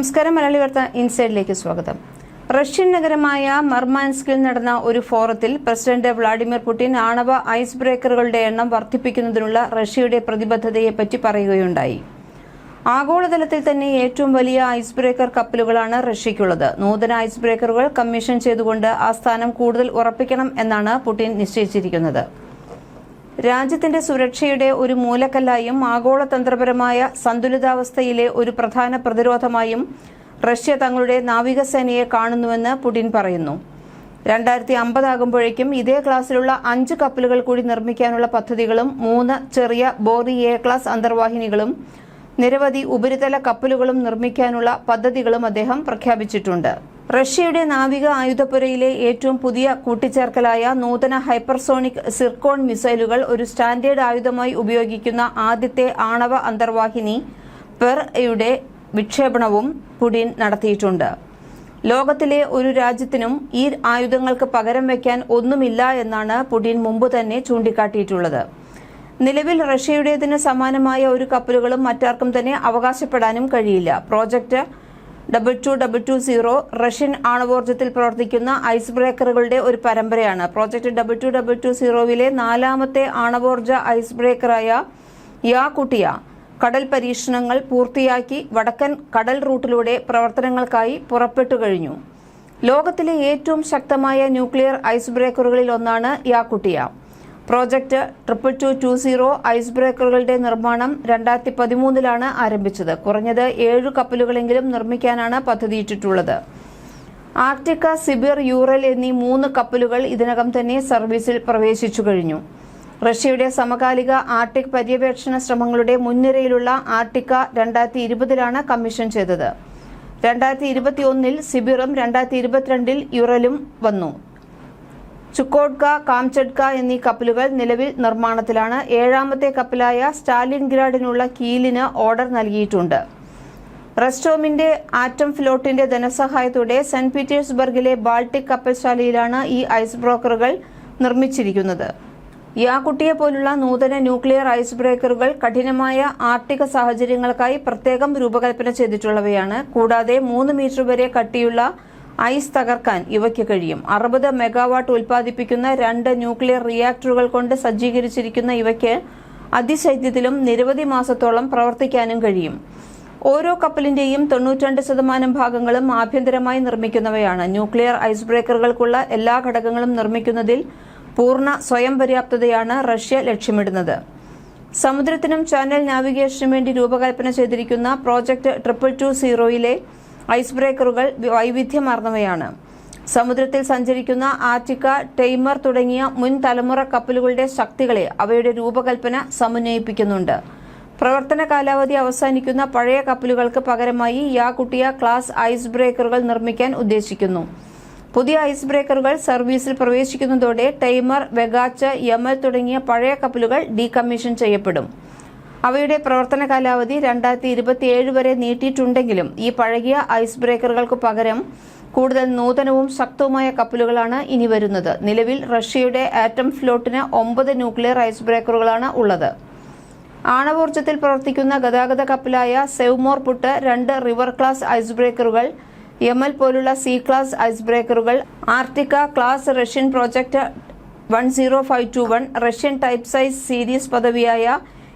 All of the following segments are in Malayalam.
നമസ്കാരം മലയാളി വാർത്ത ഇൻസൈഡിലേക്ക് സ്വാഗതം. റഷ്യൻ നഗരമായ മർമാൻസ്കിൽ നടന്ന ഒരു ഫോറത്തിൽ പ്രസിഡന്റ് വ്ളാഡിമിർ പുടിൻ ആണവ ഐസ് ബ്രേക്കറുകളുടെ എണ്ണം വർദ്ധിപ്പിക്കുന്നതിനുള്ള റഷ്യയുടെ പ്രതിബദ്ധതയെപ്പറ്റി പറയുകയുണ്ടായി. ആഗോളതലത്തിൽ തന്നെ ഏറ്റവും വലിയ ഐസ് ബ്രേക്കർ കപ്പലുകളാണ് റഷ്യയ്ക്കുള്ളത്. നൂതന ഐസ് ബ്രേക്കറുകൾ കമ്മീഷൻ ചെയ്തുകൊണ്ട് ആ സ്ഥാനം കൂടുതൽ ഉറപ്പിക്കണം എന്നാണ് പുടിൻ നിശ്ചയിച്ചിരിക്കുന്നത്. രാജ്യത്തിന്റെ സുരക്ഷയുടെ ഒരു മൂലക്കല്ലായും ആഗോള തന്ത്രപരമായ സന്തുലിതാവസ്ഥയിലെ ഒരു പ്രധാന പ്രതിരോധമായും റഷ്യ തങ്ങളുടെ നാവികസേനയെ കാണുന്നുവെന്ന് പുടിൻ പറയുന്നു. രണ്ടായിരത്തി അമ്പതാകുമ്പോഴേക്കും ഇതേ ക്ലാസ്സിലുള്ള അഞ്ച് കപ്പലുകൾ കൂടി നിർമ്മിക്കാനുള്ള പദ്ധതികളും മൂന്ന് ചെറിയ ബോറി എ ക്ലാസ് അന്തർവാഹിനികളും നിരവധി ഉപരിതല കപ്പലുകളും നിർമ്മിക്കാനുള്ള പദ്ധതികളും അദ്ദേഹം പ്രഖ്യാപിച്ചിട്ടുണ്ട്. റഷ്യയുടെ നാവിക ആയുധപ്പുരയിലെ ഏറ്റവും പുതിയ കൂട്ടിച്ചേർക്കലായ നൂതന ഹൈപ്പർസോണിക് സിർക്കോൺ മിസൈലുകൾ ഒരു സ്റ്റാൻഡേർഡ് ആയുധമായി ഉപയോഗിക്കുന്ന ആദ്യത്തെ ആണവ അന്തർവാഹിനി പെർയുടെ വിക്ഷേപണവും പുടിൻ നടത്തിയിട്ടുണ്ട്. ലോകത്തിലെ ഒരു രാജ്യത്തിനും ഈ ആയുധങ്ങൾക്ക് പകരം വയ്ക്കാൻ ഒന്നുമില്ല എന്നാണ് പുടിൻ മുമ്പ് തന്നെ ചൂണ്ടിക്കാട്ടിയിട്ടുള്ളത്. നിലവിൽ റഷ്യയുടേതിന് സമാനമായ ഒരു കപ്പലുകളും മറ്റാർക്കും തന്നെ അവകാശപ്പെടാനും കഴിയില്ല. Project double two double two zero Russian ആണവോർജത്തിൽ പ്രവർത്തിക്കുന്ന ഐസ് ബ്രേക്കറുകളുടെ ഒരു പരമ്പരയാണ്. Project double two double two സീറോവിലെ നാലാമത്തെ ആണവോർജ ഐസ് ബ്രേക്കറായ യാകുട്ടിയ കടൽ പരീക്ഷണങ്ങൾ പൂർത്തിയാക്കി വടക്കൻ കടൽ റൂട്ടിലൂടെ പ്രവർത്തനങ്ങൾക്കായി പുറപ്പെട്ടു കഴിഞ്ഞു. ലോകത്തിലെ ഏറ്റവും ശക്തമായ ന്യൂക്ലിയർ ഐസ് ബ്രേക്കറുകളിൽ ഒന്നാണ് Yakutia project triple two two zero ice ബ്രേക്കറുകളുടെ നിർമ്മാണം രണ്ടായിരത്തി പതിമൂന്നിലാണ് ആരംഭിച്ചത്. കുറഞ്ഞത് ഏഴു കപ്പലുകളെങ്കിലും നിർമ്മിക്കാനാണ് പദ്ധതിയിട്ടിട്ടുള്ളത്. ആർട്ടിക്ക സിബിർ യൂറൽ എന്നീ മൂന്ന് കപ്പലുകൾ ഇതിനകം തന്നെ സർവീസിൽ പ്രവേശിച്ചു കഴിഞ്ഞു. റഷ്യയുടെ സമകാലിക ആർട്ടിക് പര്യവേക്ഷണ ശ്രമങ്ങളുടെ മുൻനിരയിലുള്ള ആർട്ടിക്ക രണ്ടായിരത്തി ഇരുപതിലാണ് കമ്മീഷൻ ചെയ്തത്. രണ്ടായിരത്തി ഇരുപത്തി ഒന്നിൽ സിബിറും രണ്ടായിരത്തി ഇരുപത്തിരണ്ടിൽ യുറലും വന്നു. ചുക്കോഡ്ക കാംചഡ്ക എന്നീ കപ്പലുകൾ നിലവിൽ നിർമ്മാണത്തിലാണ്. ഏഴാമത്തെ കപ്പലായ സ്റ്റാലിൻഗ്രാഡിനുള്ള കീലിന് ഓർഡർ നൽകിയിട്ടുണ്ട്. റെസ്റ്റോമിന്റെ ആറ്റം ഫ്ലോട്ടിന്റെ ധനസഹായത്തോടെ സെന്റ് പീറ്റേഴ്സ്ബർഗിലെ ബാൾട്ടിക് കപ്പൽശാലയിലാണ് ഈ ഐസ് ബ്രോക്കറുകൾ നിർമ്മിച്ചിരിക്കുന്നത്. യാക്കുട്ടിയെ പോലുള്ള നൂതന ന്യൂക്ലിയർ ഐസ് ബ്രേക്കറുകൾ കഠിനമായ ആർട്ടിക സാഹചര്യങ്ങൾക്കായി പ്രത്യേകം രൂപകൽപ്പന ചെയ്തിട്ടുള്ളവയാണ്. കൂടാതെ മൂന്ന് മീറ്റർ വരെ കട്ടിയുള്ള ഐസ് തകർക്കാൻ ഇവയ്ക്ക് കഴിയും. അറുപത് മെഗാവാട്ട് ഉൽപ്പാദിപ്പിക്കുന്ന രണ്ട് ന്യൂക്ലിയർ റിയാക്ടറുകൾ കൊണ്ട് സജ്ജീകരിച്ചിരിക്കുന്ന ഇവയ്ക്ക് അതിശൈത്യത്തിലും നിരവധി മാസത്തോളം പ്രവർത്തിക്കാനും കഴിയും. ഓരോ കപ്പലിന്റെയും തൊണ്ണൂറ്റിരണ്ട് ശതമാനം ഭാഗങ്ങളും ആഭ്യന്തരമായി നിർമ്മിക്കുന്നവയാണ്. ന്യൂക്ലിയർ ഐസ് ബ്രേക്കറുകൾക്കുള്ള എല്ലാ ഘടകങ്ങളും നിർമ്മിക്കുന്നതിൽ പൂർണ സ്വയം പര്യാപ്തതയാണ് റഷ്യ ലക്ഷ്യമിടുന്നത്. സമുദ്രത്തിനും ചാനൽ നാവിഗേഷനും വേണ്ടി രൂപകൽപ്പന ചെയ്തിരിക്കുന്ന പ്രോജക്ട് ട്രിപ്പിൾ ടു സീറോയിലെ ഐസ് ബ്രേക്കറുകൾ വൈവിധ്യമാർന്നവയാണ്. സമുദ്രത്തിൽ സഞ്ചരിക്കുന്ന ആറ്റിക്ക ടൈമർ തുടങ്ങിയ മുൻ തലമുറ കപ്പലുകളുടെ ശക്തികളെ അവയുടെ രൂപകൽപ്പന സമന്വയിപ്പിക്കുന്നുണ്ട്. പ്രവർത്തന കാലാവധി അവസാനിക്കുന്ന പഴയ കപ്പലുകൾക്ക് പകരമായി യാകുട്ടിയ ക്ലാസ് ഐസ് ബ്രേക്കറുകൾ നിർമ്മിക്കാൻ ഉദ്ദേശിക്കുന്നു. പുതിയ ഐസ് ബ്രേക്കറുകൾ സർവീസിൽ പ്രവേശിക്കുന്നതോടെ ടൈമർ വെഗാച്ച് യമൽ തുടങ്ങിയ പഴയ കപ്പലുകൾ ഡീകമ്മീഷൻ ചെയ്യപ്പെടും. അവയുടെ പ്രവർത്തന കാലാവധി രണ്ടായിരത്തി ഇരുപത്തിയേഴ് വരെ നീട്ടിയിട്ടുണ്ടെങ്കിലും ഈ പഴകിയ ഐസ് ബ്രേക്കറുകൾക്ക് പകരം കൂടുതൽ നൂതനവും ശക്തവുമായ കപ്പലുകളാണ് ഇനി വരുന്നത്. നിലവിൽ റഷ്യയുടെ ആറ്റം ഫ്ലോട്ടിന് ഒമ്പത് ന്യൂക്ലിയർ ഐസ് ബ്രേക്കറുകളാണ് ഉള്ളത്. ആണവോർജത്തിൽ പ്രവർത്തിക്കുന്ന ഗതാഗത കപ്പലായ സെവ്മോർ പുട്ട് രണ്ട് റിവർ ക്ലാസ് ഐസ് ബ്രേക്കറുകൾ യമൽ പോലുള്ള C class ice ബ്രേക്കറുകൾ Arktika class Russian project one zero five two one Russian type size series പദവിയായ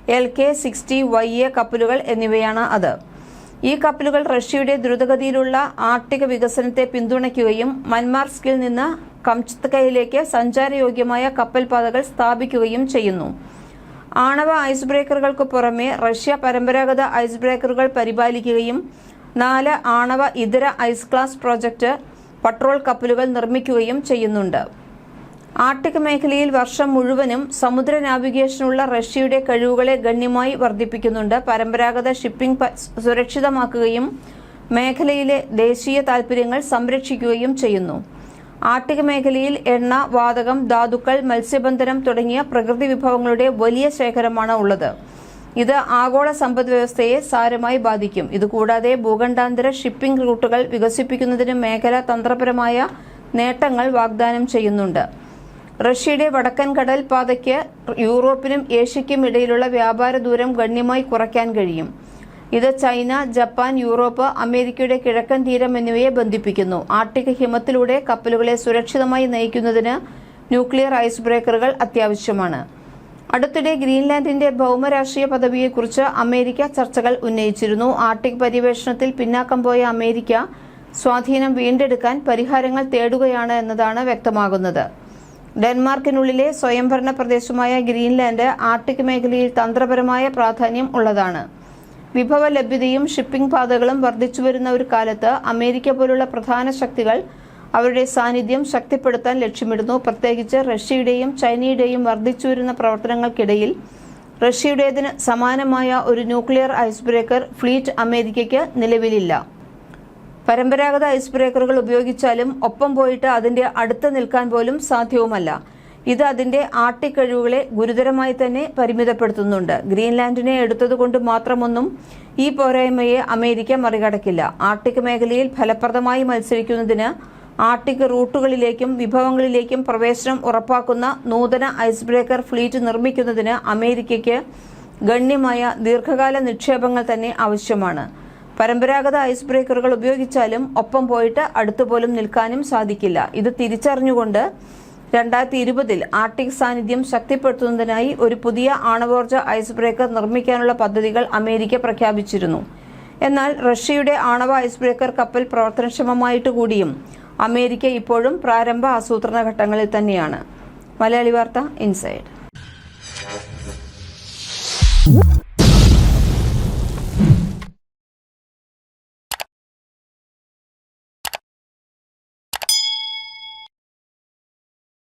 L K sixty Y A കപ്പലുകൾ എന്നിവയാണ് അത്. ഈ കപ്പലുകൾ റഷ്യയുടെ ദ്രുതഗതിയിലുള്ള ആർട്ടിക വികസനത്തെ പിന്തുണയ്ക്കുകയും മൻമാർസ്കിൽ നിന്ന് കംചത്കയിലേക്ക് സഞ്ചാരയോഗ്യമായ കപ്പൽ പാതകൾ സ്ഥാപിക്കുകയും ചെയ്യുന്നു. ആണവ ഐസ് ബ്രേക്കറുകൾക്ക് പുറമെ റഷ്യ പരമ്പരാഗത ഐസ് ബ്രേക്കറുകൾ പരിപാലിക്കുകയും നാല് ആണവ ഇതര ഐസ് ക്ലാസ് പ്രോജക്റ്റ് പട്രോൾ കപ്പലുകൾ നിർമ്മിക്കുകയും ചെയ്യുന്നുണ്ട്. ആർട്ടിക് മേഖലയിൽ വർഷം മുഴുവനും സമുദ്ര നാവിഗേഷനുള്ള റഷ്യയുടെ കഴിവുകളെ ഗണ്യമായി വർദ്ധിപ്പിക്കുന്നുണ്ട്. പരമ്പരാഗത ഷിപ്പിംഗ് സുരക്ഷിതമാക്കുകയും മേഖലയിലെ ദേശീയ താൽപ്പര്യങ്ങൾ സംരക്ഷിക്കുകയും ചെയ്യുന്നു. ആർട്ടിക് മേഖലയിൽ എണ്ണ വാതകം ധാതുക്കൾ മത്സ്യബന്ധനം തുടങ്ങിയ പ്രകൃതി വിഭവങ്ങളുടെ വലിയ ശേഖരമാണ് ഉള്ളത്. ഇത് ആഗോള സമ്പദ് വ്യവസ്ഥയെ സാരമായി ബാധിക്കും. ഇതുകൂടാതെ ഭൂഖണ്ഡാന്തര ഷിപ്പിംഗ് റൂട്ടുകൾ വികസിപ്പിക്കുന്നതിന് മേഖല തന്ത്രപരമായ നേട്ടങ്ങൾ വാഗ്ദാനം ചെയ്യുന്നുണ്ട്. റഷ്യയുടെ വടക്കൻ കടൽ പാതയ്ക്ക് യൂറോപ്പിനും ഏഷ്യയ്ക്കും ഇടയിലുള്ള വ്യാപാര ദൂരം ഗണ്യമായി കുറയ്ക്കാൻ കഴിയും. ഇത് ചൈന ജപ്പാൻ യൂറോപ്പ് അമേരിക്കയുടെ കിഴക്കൻ തീരം എന്നിവയെ ബന്ധിപ്പിക്കുന്നു. ആർട്ടിക് ഹിമത്തിലൂടെ കപ്പലുകളെ സുരക്ഷിതമായി നയിക്കുന്നതിന് ന്യൂക്ലിയർ ഐസ് ബ്രേക്കറുകൾ അത്യാവശ്യമാണ്. അടുത്തിടെ ഗ്രീൻലാൻഡിന്റെ ഭൗമരാഷ്ട്രീയ പദവിയെക്കുറിച്ച് അമേരിക്ക ചർച്ചകൾ ഉന്നയിച്ചിരുന്നു. ആർട്ടിക് പര്യവേഷണത്തിൽ പിന്നാക്കം പോയ അമേരിക്ക സ്വാധീനം വീണ്ടെടുക്കാൻ പരിഹാരങ്ങൾ തേടുകയാണ് എന്നതാണ് വ്യക്തമാകുന്നത്. ഡെൻമാർക്കിനുള്ളിലെ സ്വയംഭരണ പ്രദേശമായ ഗ്രീൻലാൻഡ് ആർട്ടിക് മേഖലയിൽ തന്ത്രപരമായ പ്രാധാന്യം ഉള്ളതാണ്. വിഭവ ലഭ്യതയും ഷിപ്പിംഗ് പാതകളും വർദ്ധിച്ചു വരുന്ന ഒരു കാലത്ത് അമേരിക്ക പോലുള്ള പ്രധാന ശക്തികൾ അവരുടെ സാന്നിധ്യം ശക്തിപ്പെടുത്താൻ ലക്ഷ്യമിടുന്നു. പ്രത്യേകിച്ച് റഷ്യയുടെയും ചൈനയുടെയും വർദ്ധിച്ചുവരുന്ന പ്രവർത്തനങ്ങൾക്കിടയിൽ റഷ്യയുടേതിന് സമാനമായ ഒരു ന്യൂക്ലിയർ ഐസ് ബ്രേക്കർ ഫ്ലീറ്റ് അമേരിക്കയ്ക്ക് നിലവിലില്ല. പരമ്പരാഗത ഐസ് ബ്രേക്കറുകൾ ഉപയോഗിച്ചാലും ഒപ്പം പോയിട്ട് അതിന്റെ അടുത്ത് നിൽക്കാൻ പോലും സാധ്യവുമല്ല. ഇത് അതിന്റെ ആട്ടിക്കഴിവുകളെ ഗുരുതരമായി തന്നെ പരിമിതപ്പെടുത്തുന്നുണ്ട്. ഗ്രീൻലാൻഡിനെ എടുത്തതുകൊണ്ട് മാത്രമൊന്നും ഈ പോരായ്മയെ അമേരിക്ക മറികടക്കില്ല. ആർട്ടിക് മേഖലയിൽ ഫലപ്രദമായി മത്സരിക്കുന്നതിന് ആർട്ടിക് റൂട്ടുകളിലേക്കും വിഭവങ്ങളിലേക്കും പ്രവേശനം ഉറപ്പാക്കുന്ന നൂതന ഐസ് ബ്രേക്കർ ഫ്ലീറ്റ് നിർമ്മിക്കുന്നതിന് അമേരിക്കയ്ക്ക് ഗണ്യമായ ദീർഘകാല നിക്ഷേപങ്ങൾ തന്നെ ആവശ്യമാണ്. പരമ്പരാഗത ഐസ് ബ്രേക്കറുകൾ ഉപയോഗിച്ചാലും ഒപ്പം പോയിട്ട് അടുത്തുപോലും നിൽക്കാനും സാധിക്കില്ല. ഇത് തിരിച്ചറിഞ്ഞുകൊണ്ട് രണ്ടായിരത്തി ഇരുപതിൽ ആർട്ടിക് സാന്നിധ്യം ശക്തിപ്പെടുത്തുന്നതിനായി ഒരു പുതിയ ആണവോർജ ഐസ് ബ്രേക്കർ നിർമ്മിക്കാനുള്ള പദ്ധതികൾ അമേരിക്ക പ്രഖ്യാപിച്ചിരുന്നു. എന്നാൽ റഷ്യയുടെ ആണവ ഐസ് ബ്രേക്കർ കപ്പൽ പ്രവർത്തനക്ഷമമായിട്ട് കൂടിയും അമേരിക്ക ഇപ്പോഴും പ്രാരംഭ ആസൂത്രണ ഘട്ടങ്ങളിൽ തന്നെയാണ്. മലയാളി വാർത്ത ഇൻസൈഡ്.